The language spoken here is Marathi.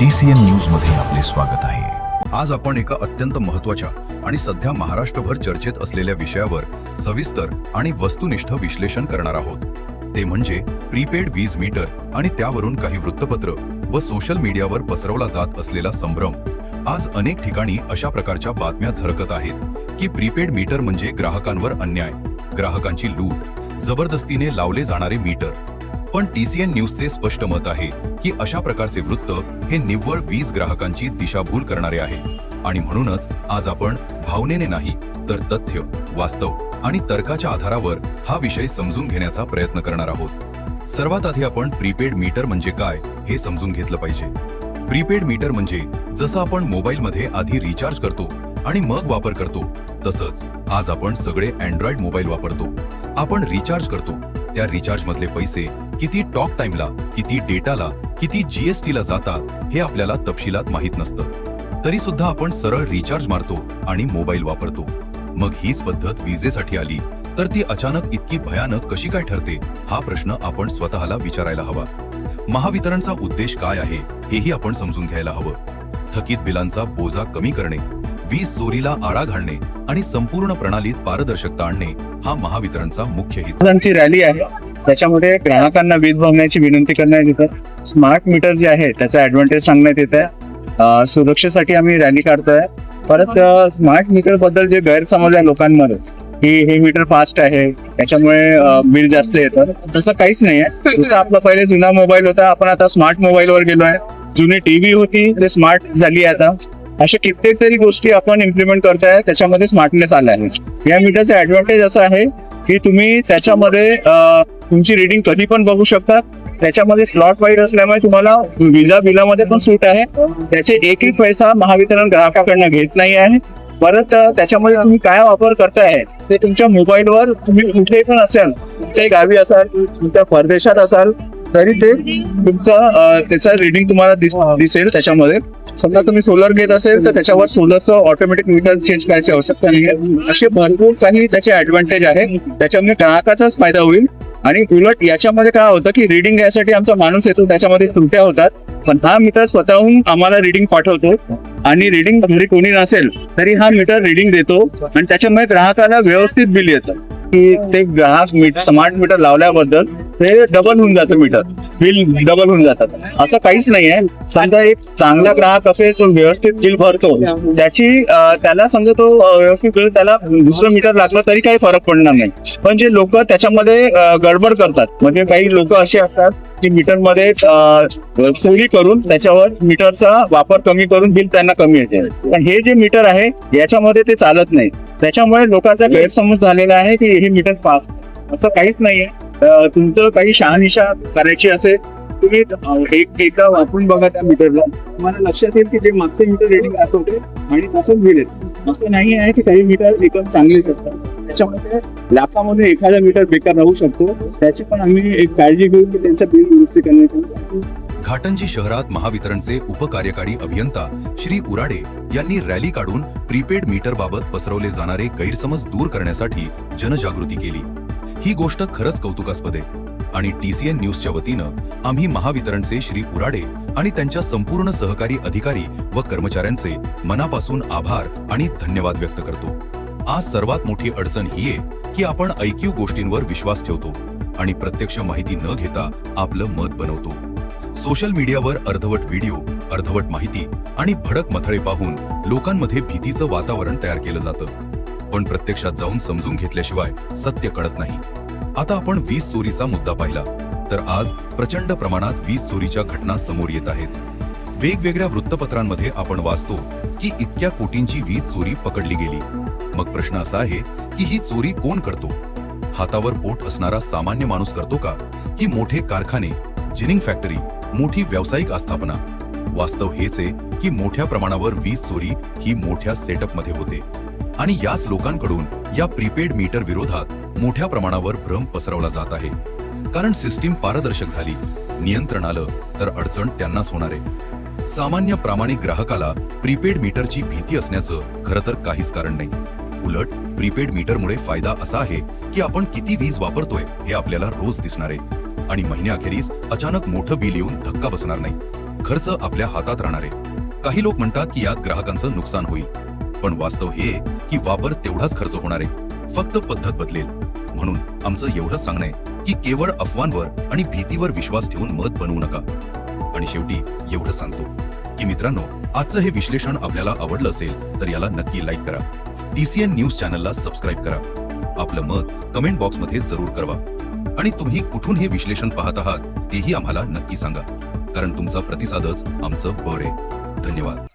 टी सी एन न्यूजमध्ये आपले स्वागत आहे. आज आपण एका अत्यंत महत्त्वाच्या आणि सध्या महाराष्ट्रभर चर्चेत असलेल्या विषयावर सविस्तर आणि वस्तुनिष्ठ विश्लेषण करणार आहोत. ते म्हणजे प्रीपेड वीज मीटर आणि त्यावरून काही वृत्तपत्र व सोशल मीडियावर पसरवला जात असलेला संभ्रम. आज अनेक ठिकाणी अशा प्रकारच्या बातम्या झरकत आहेत की प्रीपेड मीटर म्हणजे ग्राहकांवर अन्याय. ग्राहकांची लूट जबरदस्तीने लावले जाणारे मीटर पण टीसीएन न्यूजचे स्पष्ट मत आहे की अशा प्रकारचे वृत्त हे निव्वळ वीज ग्राहकांची दिशाभूल करणारे आहे. आणि म्हणूनच आज आपण भावनेने नाही तर तथ्य वास्तव आणि तर्काच्या आधारावर हा विषय समजून घेण्याचा प्रयत्न करणार आहोत. सर्वात आधी आपण प्रीपेड मीटर म्हणजे काय हे समजून घेतलं पाहिजे. प्रीपेड मीटर म्हणजे जसं आपण मोबाईलमध्ये आधी रिचार्ज करतो आणि मग वापर करतो तसंच आज आपण सगळे अँड्रॉइड मोबाईल वापरतो. आपण रिचार्ज करतो. त्या रिचार्ज मधले पैसे किती टॉक टाइमला किती डेटाला किती जीएसटी ला जातात हे आपल्याला तपशिलात माहीत नसतं. तरी सुद्धा आपण सरळ रिचार्ज मारतो आणि मोबाईल वापरतो. मग हीच पद्धत विजेसाठी आली तर ती अचानक इतकी भयानक कशी काय ठरते हा प्रश्न आपण स्वतःला विचारायला हवा. महावितरणचा उद्देश काय आहे हेही आपण समजून घ्यायला हवं. थकीत बिलांचा बोजा कमी करणे वीज चोरीला आळा घालणे आणि संपूर्ण प्रणालीत पारदर्शकता आणणे हा महावितरणचा मुख्य हित. रॅली आहे. त्याच्यामध्ये ग्राहकांना वीज भरण्याची विनंती करण्यात येतं. स्मार्ट मीटर जे आहे त्याचा ऍडव्हान्टेज सांगण्यात येत. आहे सुरक्षेसाठी आम्ही रॅली काढतोय. परत स्मार्ट मीटरबद्दल जे गैरसमज आहे लोकांमध्ये की हे मीटर फास्ट आहे त्याच्यामुळे बिल जास्त येतं. तसं काहीच नाही आहे जसं आपला पहिले जुना मोबाईल होता आपण आता स्मार्ट मोबाईलवर गेलो आहे जुनी टीव्ही होती ते स्मार्ट झाली आहे आता. अशा कित्येक तरी गोष्टी आपण इम्प्लिमेंट करताय त्याच्यामध्ये स्मार्टनेस आला आहे. या मीटरचा ऍडव्हान्टेज असा आहे की तुम्ही त्याच्यामध्ये तुमची रिडिंग कधी पण बघू शकता. त्याच्यामध्ये स्लॉट वाईड असल्यामुळे तुम्हाला विजा बिलामध्ये पण सूट आहे. त्याचे एकही पैसा महावितरण ग्राहकाकडनं घेत नाही आहे. परत त्याच्यामध्ये तुम्ही काय वापर करताय ते तुमच्या मोबाईलवर तुम्ही कुठेही पण असाल तुमच्याही गावी असाल तुमच्या परदेशात असाल तरी ते तुमचं त्याचं रिडिंग तुम्हाला दिस- दिसेल त्याच्यामध्ये. समजा तुम्ही सोलर घेत असेल तर त्याच्यावर सोलरचं ऑटोमॅटिक मीटर चेंज करायची आवश्यकता नाही असे भरपूर काही त्याचे ऍडव्हान्टेज आहे. त्याच्यामुळे ग्राहकाचाच फायदा होईल. आणि उलट याच्यामध्ये काय होतं की रिडिंग घ्यायसाठी आमचा माणूस येतो त्याच्यामध्ये त्रुट्या होतात. पण हा मीटर स्वतःहून आम्हाला रिडिंग पाठवतो. आणि रिडिंग घरी कोणी नसेल तरी हा मीटर रिडिंग देतो. आणि त्याच्यामुळे ग्राहकाला व्यवस्थित बिल येतं. की ते ग्राहक स्मार्ट मीटर लावल्याबद्दल ते डबल होऊन जातं मीटर बिल डबल होऊन जातात. असं काहीच नाहीये. समजा एक चांगला ग्राहक असेल जो व्यवस्थित बिल भरतो त्याची त्याला समजा तो व्यवस्थित बिल त्याला दुसरं मीटर लागलं तरी काही फरक पडणार नाही. पण जे लोक त्याच्यामध्ये गडबड करतात म्हणजे काही लोक असे असतात की मीटरमध्ये चोरी करून त्याच्यावर मीटरचा वापर कमी करून बिल त्यांना कमी येते. पण हे जे मीटर आहे याच्यामध्ये ते चालत नाही. त्याच्यामुळे लोकांचा गैरसमज झालेला आहे की हे मीटर पास असं काहीच नाहीये. तुमचं काही शहानिशा करायची असेल तुम्ही एक एकदा वापरून बघा त्या मीटरला. तुम्हाला लक्षात येईल की जे मागचे मीटर रेडिंग दाखवते आणि तसंच बिल येते असं नाही आहे की काही मीटर एकदम चांगलेच असतात. त्याच्यामध्ये लाखामध्ये एखादा मीटर बेकार राहू शकतो. त्याची पण आम्ही एक काळजी घेऊ की त्यांचं बिल दुरुस्ती करण्यात घाटंजी शहरात महावितरणचे उपकार्यकारी अभियंता श्री उराडे यांनी रॅली काढून प्रीपेड मीटर बाबत पसरवले जाणारे गैरसमज दूर करण्यासाठी जनजागृती केली. ही गोष्ट खरंच कौतुकास्पद आहे. आणि टीसीएन न्यूजच्या वतीनं आम्ही महावितरणचे श्री उराडे आणि त्यांच्या संपूर्ण सहकारी अधिकारी व कर्मचाऱ्यांचे मनापासून आभार आणि धन्यवाद व्यक्त करतो. आज सर्वात मोठी अडचण ही आहे की आपण ऐकीव गोष्टींवर विश्वास ठेवतो आणि प्रत्यक्ष माहिती न घेता आपलं मत बनवतो. सोशल मीडियावर अर्धवट व्हिडिओ अर्धवट माहिती आणि भडक मथळे पाहून लोकांमध्ये भीतीचं वातावरण तयार केलं जातं. पण प्रत्यक्षात जाऊन समजून घेतल्याशिवाय सत्य कळत नाही. आता आपण वीज चोरीचा मुद्दा पाहिला. तर आज प्रचंड प्रमाणात वीज चोरीच्या घटना समोर येत आहेत. वेगवेगळ्या वृत्तपत्रांमध्ये आपण वाचतो की इतक्या कोटींची वीज चोरी पकडली गेली. मग प्रश्न असा आहे की ही चोरी कोण करतो? हातावर बोट असणारा सामान्य माणूस करतो का? की मोठे कारखाने जिनिंग फॅक्टरी मोठी व्यावसायिक आस्थापना? वास्तव हेच आहे की मोठ्या प्रमाणावर वीज चोरी ही मोठ्या सेटअपमध्ये होते. आणि याच लोकांकडून या प्रीपेड मीटर विरोधात मोठ्या प्रमाणावर भ्रम पसरवला जात आहे. कारण सिस्टीम पारदर्शक झाली. नियंत्रण आलं तर अडचण त्यांनाच होणार आहे सामान्य प्रामाणिक ग्राहकाला प्रीपेड मीटरची भीती असण्याचं खरं तर काहीच कारण नाही. उलट प्रीपेड मीटरमुळे फायदा असा आहे की आपण किती वीज वापरतोय हे आपल्याला रोज दिसणार. आहे आणि महिन्याअखेरीस अचानक मोठं बिल येऊन धक्का बसणार नाही. खर्च आपल्या हातात राहणार. आहे काही लोक म्हणतात की यात ग्राहकांचं नुकसान होईल. पण वास्तव हे की वापर तेवढाच खर्च होणार आहे. फक्त पद्धत बदलेल. म्हणून आमचं एवढंच सांगणं आहे की केवळ अफवांवर आणि भीतीवर विश्वास ठेवून मत बनवू नका. आणि शेवटी एवढं सांगतो की मित्रांनो आजचं हे विश्लेषण आपल्याला आवडलं असेल तर याला नक्की लाईक करा. टीसीएन न्यूज चॅनलला सबस्क्राईब करा. आपलं मत कमेंट बॉक्समध्ये जरूर कळवा आणि तुम्ही कुठून हे विश्लेषण पाहत आहात तेही आम्हाला नक्की सांगा. कारण तुमचा प्रतिसादच आमचं बळ आहे. धन्यवाद.